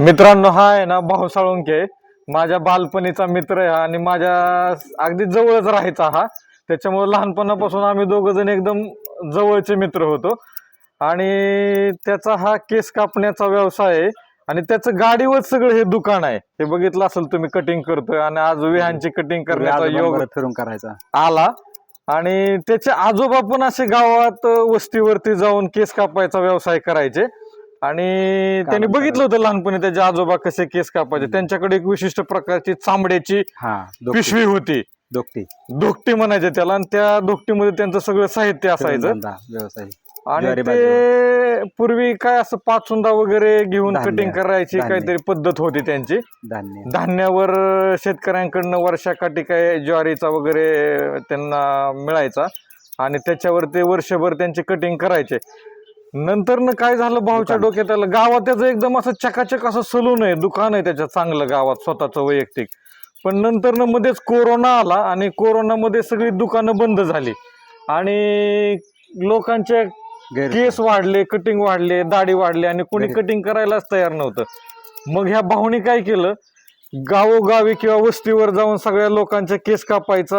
मित्रांनो हा आहे ना भाऊ साळुंके माझ्या बालपणीचा मित्र आहे आणि माझ्या अगदी जवळच राहायचा हा. त्याच्यामुळे लहानपणापासून आम्ही दोघ जण एकदम जवळचे मित्र होतो. आणि त्याचा हा केस कापण्याचा व्यवसाय आहे आणि त्याचं गाडीवर सगळं हे दुकान आहे. हे बघितलं असेल तुम्ही कटिंग करतोय आणि आज विहानची कटिंग करण्याचा योग फिरून करायचा. आला. आणि त्याचे आजोबा पण असे गावात वस्तीवरती जाऊन केस कापायचा व्यवसाय करायचे. आणि त्यांनी बघितलं होतं लहानपणी त्याचे आजोबा कसे केस कापायचे. त्यांच्याकडे एक विशिष्ट प्रकारची चांबड्याची हा पिशवी होती. दोघटी धोकटी म्हणायचे त्याला. आणि त्या धोकटीमध्ये त्यांचं सगळं साहित्य असायचं. आणि ते पूर्वी काय असं पाचुंदा वगैरे घेऊन कटिंग करायची. काहीतरी पद्धत होती त्यांची. धान्य. धान्यावर शेतकऱ्यांकडनं वर्षाकाठी काय ज्वारीचा वगैरे त्यांना मिळायचा. आणि त्याच्यावर ते वर्षभर त्यांची कटिंग करायचे. नंतर काय झालं भाऊच्या. डोक्यात आलं? गावात त्याचं एकदम असं चकाचक असं सलून आहे दुकान आहे त्याच्या चांगलं गावात स्वतःचं वैयक्तिक. पण नंतर न मध्येच कोरोना आला आणि कोरोनामध्ये सगळी दुकानं बंद झाली. आणि लोकांचे केस वाढले कटिंग वाढले दाढी वाढली आणि कोणी. कटिंग करायलाच तयार नव्हतं. मग ह्या भाऊनी काय केलं? गावोगावी किंवा वस्तीवर जाऊन सगळ्या लोकांचे केस कापायचा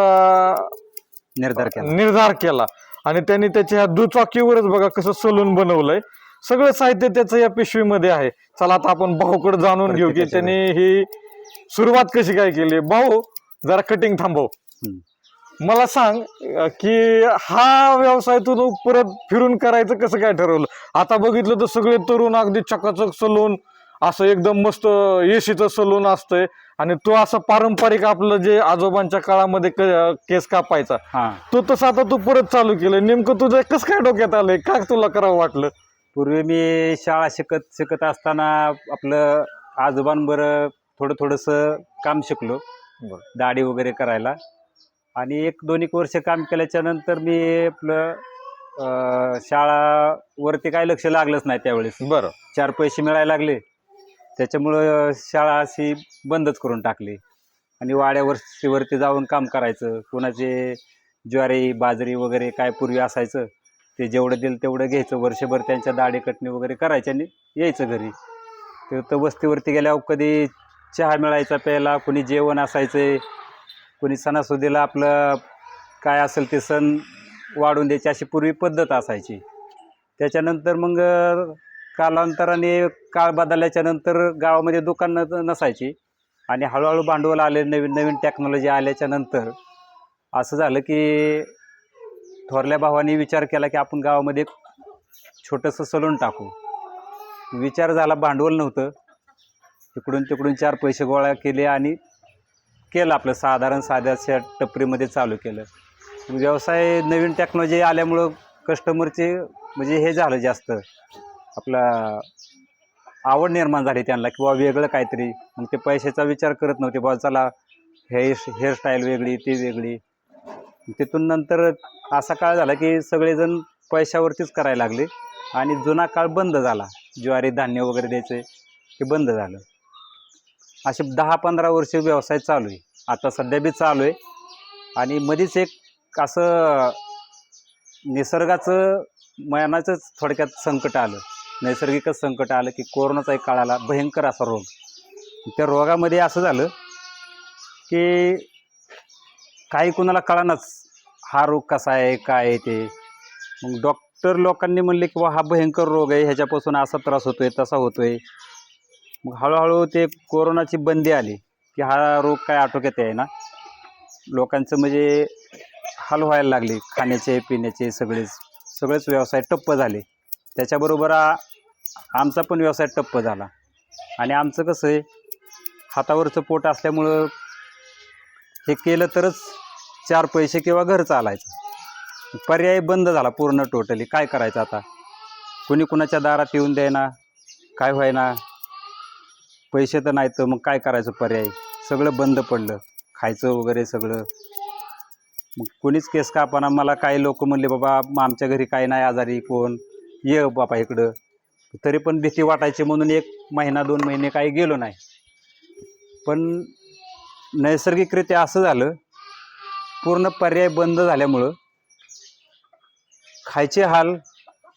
निर्धार केला. निर्धार केला. आणि त्यांनी त्याच्या ह्या दुचाकीवरच बघा कसं सलून बनवलंय. सगळं साहित्य त्याचं या पिशवीमध्ये आहे. चला आता आपण भाऊकडे जाणून घेऊ की त्यांनी ही सुरुवात कशी काय केली. भाऊ जरा कटिंग थांबव. मला सांग की हा व्यवसाय तू परत फिरून करायचं कसं काय ठरवलं? आता बघितलं तर सगळे तरुण अगदी चकाचक सलून असं एकदम मस्त एसीचं सलून असतंय. आणि तो असं पारंपरिक आपलं जे आजोबांच्या काळामध्ये क- केस कापायचा हा. तो तसं आता तू परत चालू केलं. नेमकं तुझं कसं काय डोक्यात आलंय? का तुला करावं वाटलं? पूर्वी मी शाळा शिकत शिकत असताना आपलं आजोबांबर थोडं थोडस काम शिकलो. दाढी वगैरे करायला. आणि एक दोन एक वर्ष काम केल्याच्यानंतर मी आपलं शाळावरती काय लक्ष लागलंच नाही त्यावेळेस. बरं. चार पैसे मिळायला लागले. त्याच्यामुळं शाळा अशी बंदच करून टाकली. आणि वाड्यावरतीवरती जाऊन काम करायचं. कोणाचे ज्वारी बाजरी वगैरे काय पूर्वी असायचं ते जेवढं दिलं तेवढं घ्यायचं. वर्षभर त्यांच्या दाढी कटणी वगैरे करायचे आणि यायचं घरी. तर तर वस्तीवरती गेल्यावर कधी चहा मिळायचा प्यायला कोणी जेवण असायचं कोणी सणासुदीला आपलं काय असेल ते सण वाढून द्यायची अशी पूर्वी पद्धत असायची. त्याच्यानंतर मग कालांतराने काळ बदलल्याच्या नंतर गावामध्ये दुकान नसायची. आणि हळूहळू भांडवल आले नवीन नवीन टेक्नॉलॉजी आल्याच्यानंतर असं झालं की थोरल्या भावाने विचार केला की आपण गावामध्ये छोटंसं सलून टाकू. विचार झाला भांडवल नव्हतं. तिकडून तिकडून चार पैसे गोळा केले आणि केलं आपलं साधारण साध्याच्या टपरीमध्ये चालू केलं. व्यवसाय नवीन टेक्नॉलॉजी आल्यामुळं कस्टमरचे म्हणजे हे झालं जास्त. आपला आवड निर्माण झाली त्यांना किंवा वेगळं काहीतरी. मग ते पैशाचा विचार करत नव्हते बाबा चला हेअर हेअरस्टाईल वेगळी ती वेगळी. तिथून नंतर असा काळ झाला की सगळेजण पैशावरतीच करायला लागले. आणि जुना काळ बंद झाला. ज्वारी धान्य वगैरे द्यायचे ते बंद झालं. असे दहा पंधरा वर्ष व्यवसाय चालू आहे. आता सध्या बी चालू आहे. आणि मध्येच एक असं निसर्गाचं मनाचंच थोडक्यात संकट आलं. नैसर्गिकच संकट आलं की कोरोनाचा एक काळ आला भयंकर असा रोग. त्या रोगामध्ये असं झालं की काही कुणाला कळानच हा रोग कसा आहे काय आहे ते. मग डॉक्टर लोकांनी म्हणले की बा हा भयंकर रोग आहे ह्याच्यापासून असा त्रास होतो आहे तसा होतो आहे मग हळूहळू ते कोरोनाची बंदी आली की हा रोग काय आटोक्यात आहे ना. लोकांचं म्हणजे हाल व्हायला लागले खाण्याचे पिण्याचे सगळेच सगळेच व्यवसाय टप्प झाले. त्याच्याबरोबर आमचा पण व्यवसाय टप्प झाला. आणि आमचं कसं आहे हातावरचं पोट असल्यामुळं हे केलं तरच चार पैसे किंवा घर चालायचं. पर्याय बंद झाला पूर्ण टोटली काय करायचं आता? कुणी कुणाच्या दारात येऊन द्यायना काय व्हायना? पैसे तर नाही तर मग काय करायचं पर्याय? सगळं बंद पडलं. खायचं वगैरे सगळं. मग कोणीच केस कापाना मला काही लोक म्हणले बाबा मग आमच्या घरी काय नाही आजारी कोण? ये बाबा इकडं. तरी पण भीती वाटायची म्हणून एक महिना दोन महिने काही गेलो नाही. पण नैसर्गिकरित्या असं झालं पूर्ण पर्याय बंद झाल्यामुळं खायचे हाल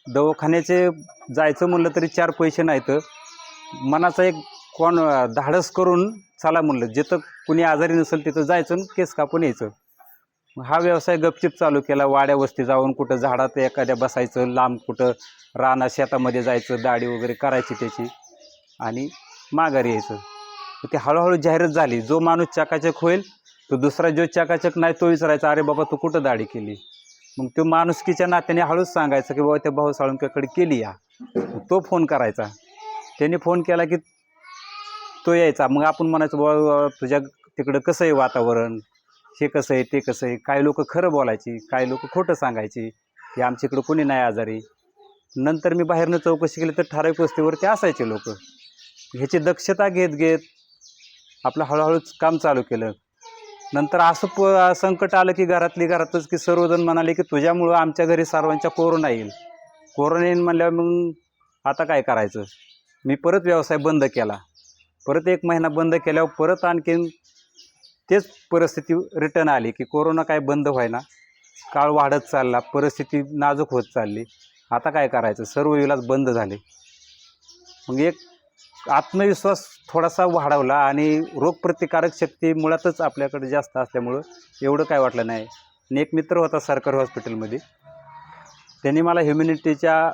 दवाखान्याचे जायचं म्हणलं तरी चार पैसे नाहीत. मनाचा एक कोण धाडस करून चला म्हणलं जिथं कुणी आजारी नसेल तिथं जायचं आणि केस कापून यायचं. हा व्यवसाय गपचिप चालू केला. वाड्या वस्ती जाऊन कुठं झाडात एखाद्या बसायचं लांब कुठं राना शेतामध्ये जायचं दाढी वगैरे करायची त्याची आणि माघारी यायचं. ते हळूहळू जाहिरात झाली. जो माणूस चकाचक होईल तो दुसरा जो चकाचक नाही तो विचारायचा अरे बाबा तू कुठं दाढी केली? मग तो माणुसकीच्या नात्याने हळूच सांगायचं की बाबा त्या भाऊ साळुंक्याकडे केली या. तो फोन करायचा. त्याने फोन केला की तो यायचा. मग आपण म्हणायचं बाबा तुझ्या तिकडं कसं आहे वातावरण? हे कसं आहे ते कसं आहे काही लोक खरं बोलायची काही लोक खोटं सांगायची की आमच्या इकडं कोणी नाही आजारी. नंतर मी बाहेरनं चौकशी केली तर ठराविक वस्तीवरती असायचे लोक. ह्याची दक्षता घेत घेत आपलं हळूहळूच काम चालू केलं. नंतर असं प संकट आलं की घरातली घरातच की सर्वजण म्हणाले की तुझ्यामुळं आमच्या घरी सर्वांच्या कोरोना येईल. कोरोना येईल म्हणल्यावर मग आता काय करायचं? मी परत व्यवसाय बंद केला. परत एक महिना बंद केल्यावर परत आणखीन तेच परिस्थिती रिटर्न आली की कोरोना काय बंद व्हायना. काळ वाढत चालला परिस्थिती नाजूक होत चालली. आता काय करायचं? सर्व इलाज बंद झाले. मग एक आत्मविश्वास थोडासा वाढवला आणि रोगप्रतिकारक शक्ती मुळातच आपल्याकडे जास्त असल्यामुळं एवढं काय वाटलं नाही. आणि एक मित्र होता सरकारी हॉस्पिटलमध्ये. त्यांनी मला ह्युमिनिटीच्या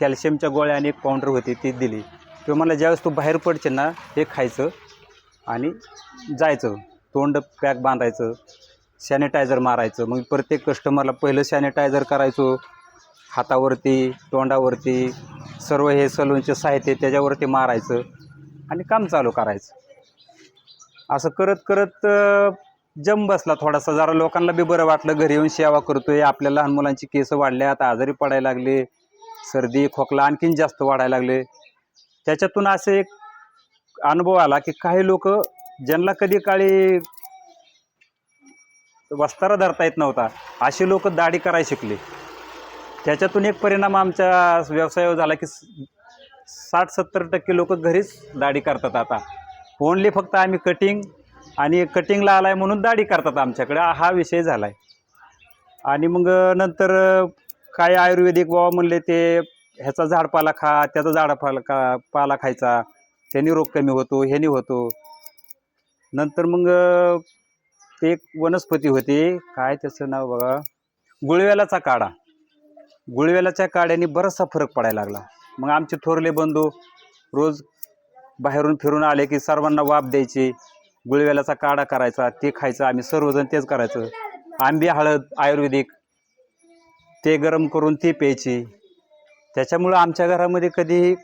कॅल्शियमच्या गोळ्या आणि एक पावडर होती ती दिली. किंवा मला ज्यावेळेस तू बाहेर पडचे ना हे खायचं आणि जायचं. तोंड पॅक बांधायचं सॅनिटायझर मारायचं मग प्रत्येक कस्टमरला पहिलं सॅनिटायझर करायचो. हातावरती तोंडावरती सर्व हे सलूनचे साहित्य त्याच्यावरती मारायचं आणि काम चालू करायचं. असं करत करत जम बसला थोडासा. जरा लोकांना बी बरं वाटलं घरी येऊन सेवा करतोय. आपल्या लहान मुलांची केस वाढले आता आजारी पडायला लागले सर्दी खोकला आणखीन जास्त वाढायला लागले. त्याच्यातून असे एक अनुभव आला की काही लोक ज्यांना कधी काळी वस्तारा धरता येत नव्हता असे लोक दाढी करायला शिकले. त्याच्यातून एक परिणाम आमच्या व्यवसायावर झाला की साठ सत्तर टक्के लोक घरीच दाढी करतात आता. ओनली फक्त आम्ही कटिंग आणि कटिंगला आलाय म्हणून दाढी करतात आमच्याकडे. हा विषय झाला आहे आणि मग नंतर काय आयुर्वेदिक बाबा म्हणले ते ह्याचा झाडपाला खा त्याचा झाडपाला का पाला खायचा. ह्यानी रोग कमी होतो ह्यानी होतो. नंतर मग ते एक वनस्पती होती. काय त्याचं नाव बघा. गुळवेलाचा काढा. गुळवेलाच्या काड्याने बराचसा फरक पडायला लागला. मग आमचे थोरले बंधू रोज बाहेरून फिरून आले की सर्वांना वाफ द्यायची. गुळवेलाचा काढा करायचा ते खायचं आम्ही सर्वजण तेच करायचं. आंबे हळद आयुर्वेदिक ते गरम करून ते प्यायची. त्याच्यामुळं आमच्या घरामध्ये कधीही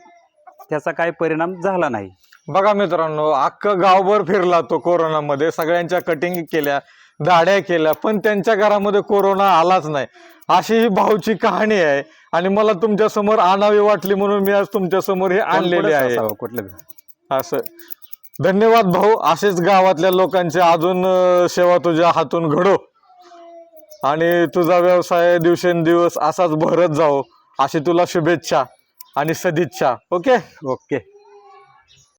त्याचा काही परिणाम झाला नाही. बघा मित्रांनो अख्खं गावभर फिरला तो कोरोनामध्ये. सगळ्यांच्या कटिंग केल्या दाढ्या केल्या पण त्यांच्या घरामध्ये कोरोना आलाच नाही. अशी ही भाऊची कहाणी आहे. आणि मला तुमच्यासमोर आणावी वाटली म्हणून मी आज तुमच्यासमोर हे आणलेले आहे. कुठलं. असं. धन्यवाद भाऊ. असेच गावातल्या लोकांची अजून सेवा तुझ्या हातून घडो. आणि तुझा व्यवसाय दिवसेंदिवस असाच भरत जाओ. अशी तुला शुभेच्छा आणि सदिच्छा. ओके? ओके.